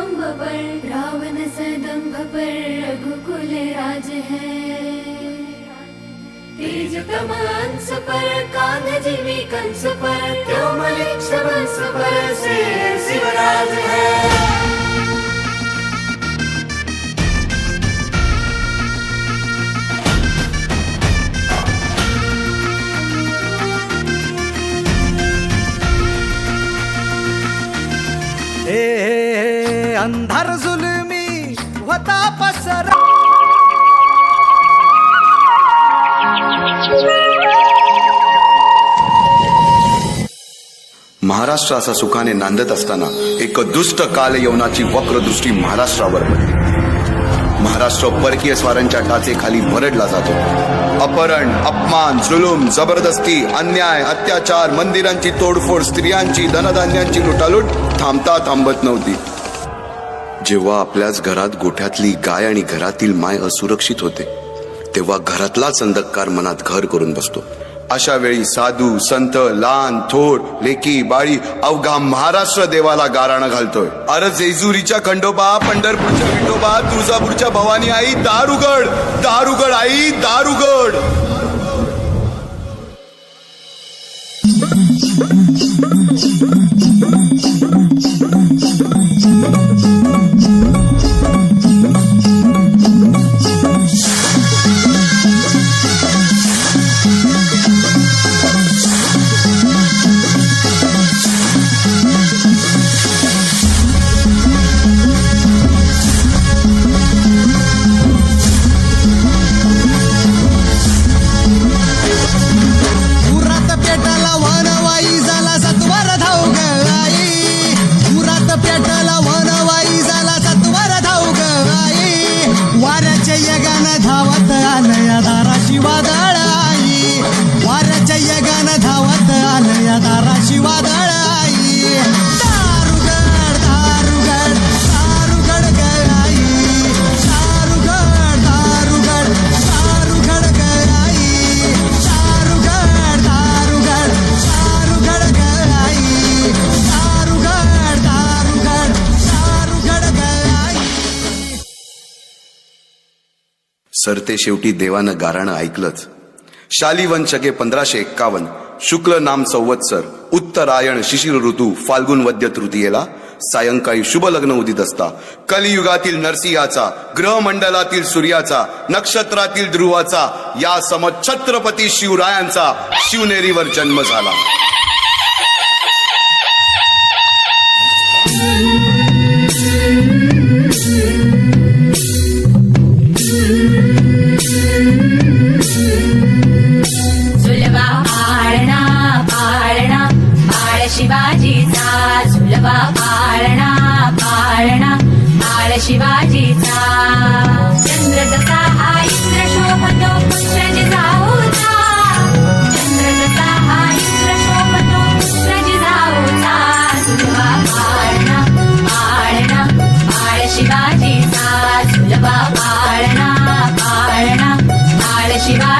अम्ब पर, रावण सदम्भ पर रघुकुल राज है। तेज तमांस पर कान जिमी कंस पर क्यों मलिक्ष पर से शिवराज है। हे अंधार जुलमी होता पसर. महाराष्ट्र असा सुखाने नांदत असताना एक दुष्ट काल यवनाची वक्रदृष्टी महाराष्ट्रावर पडली महाराष्ट्र परकीय स्वारांच्या टाचेखाली भरडला जातो. अपहरण अपमान जुलूम जबरदस्ती अन्याय अत्याचार मंदिरांची तोडफोड स्त्रियांची धनधान्यांची लुटालूट थांबता थांबत नव्हती. जेव्हा आपल्याच घरात गोठ्यातली गाय आणि घरातील माय असुरक्षित होते तेव्हा घरातलाच अंधकार मनात घर करून बसतो. अशा वेळी साधू संत लहान थोर लेकी बाळी अवघा महाराष्ट्र देवाला गाराणं घालतोय. अरे जेजुरीच्या खंडोबा पंढरपूरच्या विठोबा तुळजापूरच्या भवानी आई दारुगड दारुगड आई दारुगड. उरात धावत सरते शेवटी देवानं गाराणं ऐकलंच. शालिवन पंधराशे एक्कावन्न शुक्ल नाम संवत्सर उत्तरायण शिशिर ऋतू फाल्गुन वद्य तृतीयेला. सायंकाळी शुभ लग्न उदित असता. कलियुगातील नरसिंहाचा ग्रहमंडलातील सूर्याचा नक्षत्रातील ध्रुवाचा या सम छत्रपती शिवरायांचा शिवनेरीवर जन्म झाला. पाळणा पाळणा. बाळ शिवाजीचा झुलवा पाळणा पाळणा. बाळ शिवाजीचा. चंद्र जसा हा इंद्र शोभतो पुत्र जिजाऊचा चंद्र जसा हा इंद्र शोभतो पाळणा पाळणा. बाळ शिवाजीचा पाळणा पाळणा. बाळ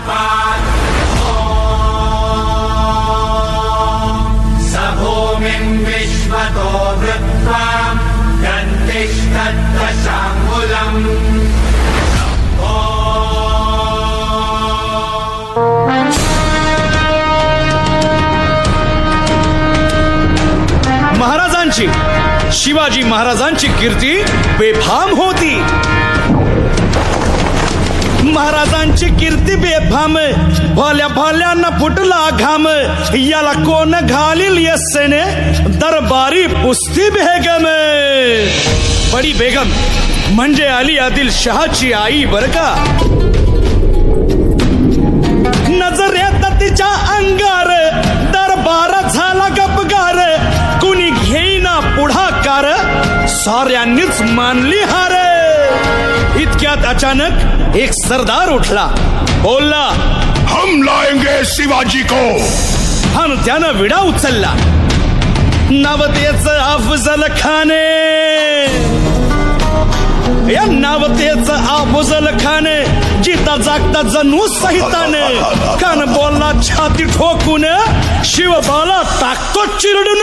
सहस्रपात् स भूमिम् विश्वतो वृत्त्वा गन्तिष्ठद्दशाङ्गुलम् महाराजांची शिवाजी महाराजांची कीर्ती बेफाम होती महाराजांची कीर्ती बेफाम भोल्या भोल्यांना फुटला घाम. याला कोण घालील यस्सेने दरबारी पुस्ती बेगम. बडी बेगम म्हणजे अली आदिल शहाची आई बर का? नजरेत तिच्या अंगार दरबार झाला गपगार. कुणी घेईना पुढाकार साऱ्यांनीच मानली हार. इतक्यात अचानक एक सरदार उठला. बोलला हम लाएंगे शिवाजी को। आणि त्यानं विडा उचलला. नवतेच अफजल खाने. या नावतेच अफजल खाने जिता जागता जणू सहिताने कान बोलला छाती ठोकून शिवबाला टाकतो चिरडून.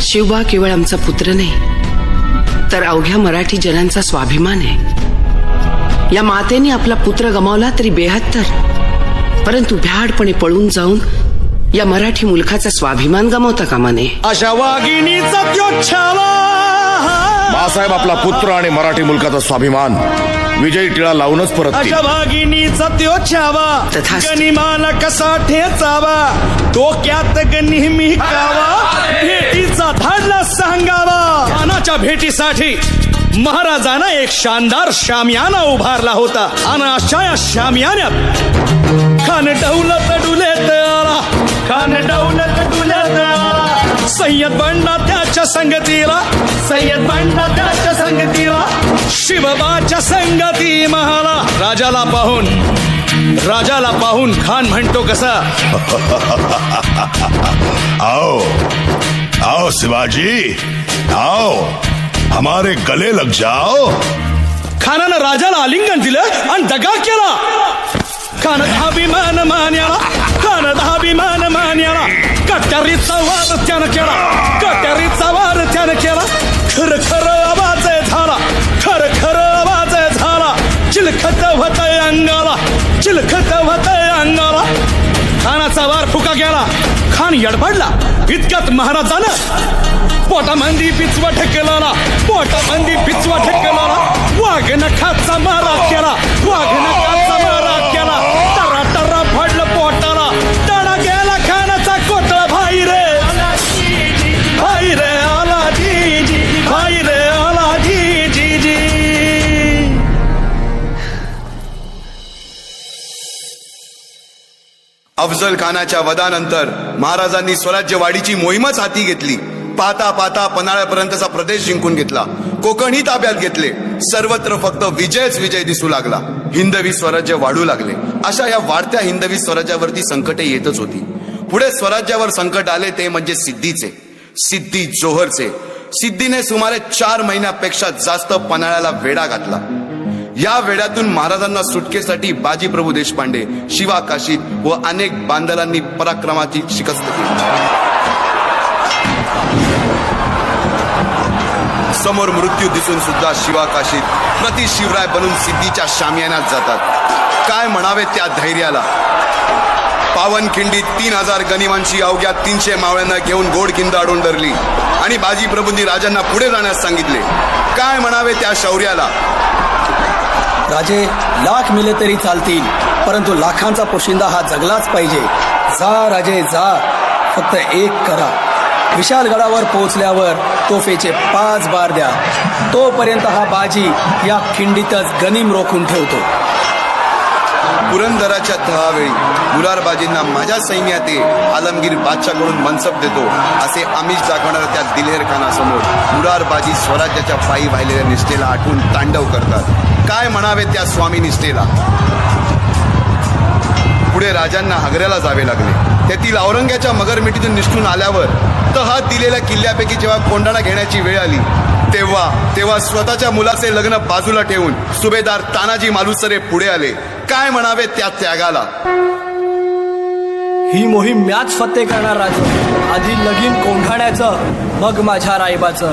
शिवबा केवळ आमचा पुत्र नाही तर अवघ्या मराठी जनांचा स्वाभिमान आहे. या मातेने आपला पुत्र गमावला तरी बेहत्तर परंतु भ्याडपणे पळून जाऊन या मराठी मुलखाचा स्वाभिमान गमावता कामा नये. अशा वाघिणीचा बाळासाहेब आपला पुत्र आणि मराठी मुलकाचा स्वाभिमान. विजयी टिळा लावूनच परत अशा वाघिणीचा त्यो छावा तथास्तु. गनिमाला कसा ठेचावा डोक्यात नेहमी कावा भेटीचा धाडला सांगावा. खानाच्या भेटीसाठी महाराजानं एक शानदार शामियाना उभारला होता. आणि अशा या शामियान्यात खान डौलत डुलेत आला खान डौलत डुलेत आला. सय्यद बंडा त्याच्या संगतीला सय्यद बंडा त्याच्या शिवबाच्या संगती महाला. राजाला पाहून राजाला पाहून खान म्हणतो कसा? आओ आओ शिवाजी आओ हमारे गले लग जाओ. खानानं राजाला आलिंगन दिलं आणि दगा केला. खान अभिमान मान्याला खान अभिमान मान्याला. कट्यारीचा वार त्यानं केला कट्यारीचा वार त्यानं केला. खर खर आवाज यडबडला इतक्यात महाराजानं पोटामंदी पिचवा ठेकेला पोटामंदी पिचवा ठेकेला वाघ नखाचा मारा केला. वाघ नखाचा अफजल खानाच्या वधानंतर महाराजांनी स्वराज्यवाढीची मोहीमच हाती घेतली. पाहता पाहता पन्हाळ्यापर्यंतचा प्रदेश जिंकून घेतला. कोकणही ताब्यात घेतले. सर्वत्र फक्त विजयच विजय दिसू लागला. हिंदवी स्वराज्य वाढू लागले. अशा या वाढत्या हिंदवी स्वराज्यावरती संकटे येतच होती. पुढे स्वराज्यावर संकट आले ते म्हणजे सिद्धीचे. सिद्धी जोहरचे. सिद्धीने सुमारे चार महिन्यापेक्षा जास्त पन्हाळ्याला वेढा घातला. या वेड्यातून महाराजांना सुटकेसाठी बाजीप्रभू देशपांडे शिवा काशीद व अनेक बांदलांनी पराक्रमाची शिकस्त केली. समोर मृत्यू दिसून सुद्धा शिवा काशीद प्रति शिवराय बनून सिद्धीच्या शामियानात जातात. काय म्हणावे त्या धैर्याला? पावनखिंडी तीन हजार गनिमांची अवघ्या तीनशे मावळ्यांना घेऊन गोडखिंद अडून धरली आणि बाजीप्रभूंनी राजांना पुढे जाण्यास सांगितले. काय म्हणावे त्या शौर्याला? राजे लाख मिले तरी चालतील परंतु लाखांचा पोशिंदा हा जगलाच पाहिजे. जा राजे जा. फक्त एक करा. विशाल गडावर पोहोचल्यावर तोफेचे पाच बार द्या. तोपर्यंत हा बाजी या खिंडीतच गनिम रोखून ठेवतो. पुरंदराच्या दहावेळी मुरारबाजींना माझ्या सैन्यात आलमगीर बादशाकडून मनसब देतो असे आमिष दाखवणाऱ्या त्या दिलेर खानासमोर मुरारबाजी स्वराज्याच्या पायी वाहिलेल्या निष्ठेला आठवून तांडव करतात. काय म्हणावे त्या स्वामी निष्ठेला? पुढे राजांना हगऱ्याला जावे लागले. तेथील औरंग्याच्या मगरमिठीतून निष्ठून आल्यावर तहात दिलेल्या किल्ल्यापैकी जेव्हा कोंडाणा घेण्याची वेळ आली तेव्हा तेव्हा स्वतःच्या मुलाचे लग्न बाजूला ठेवून सुभेदार तानाजी मालुसरे पुढे आले. काय म्हणावे त्या त्यागाला? ही मोहीम मॅच फत्ते करणार राजा. आधी लगीन कोंढाण्याचं मग माझ्या रायबाचं.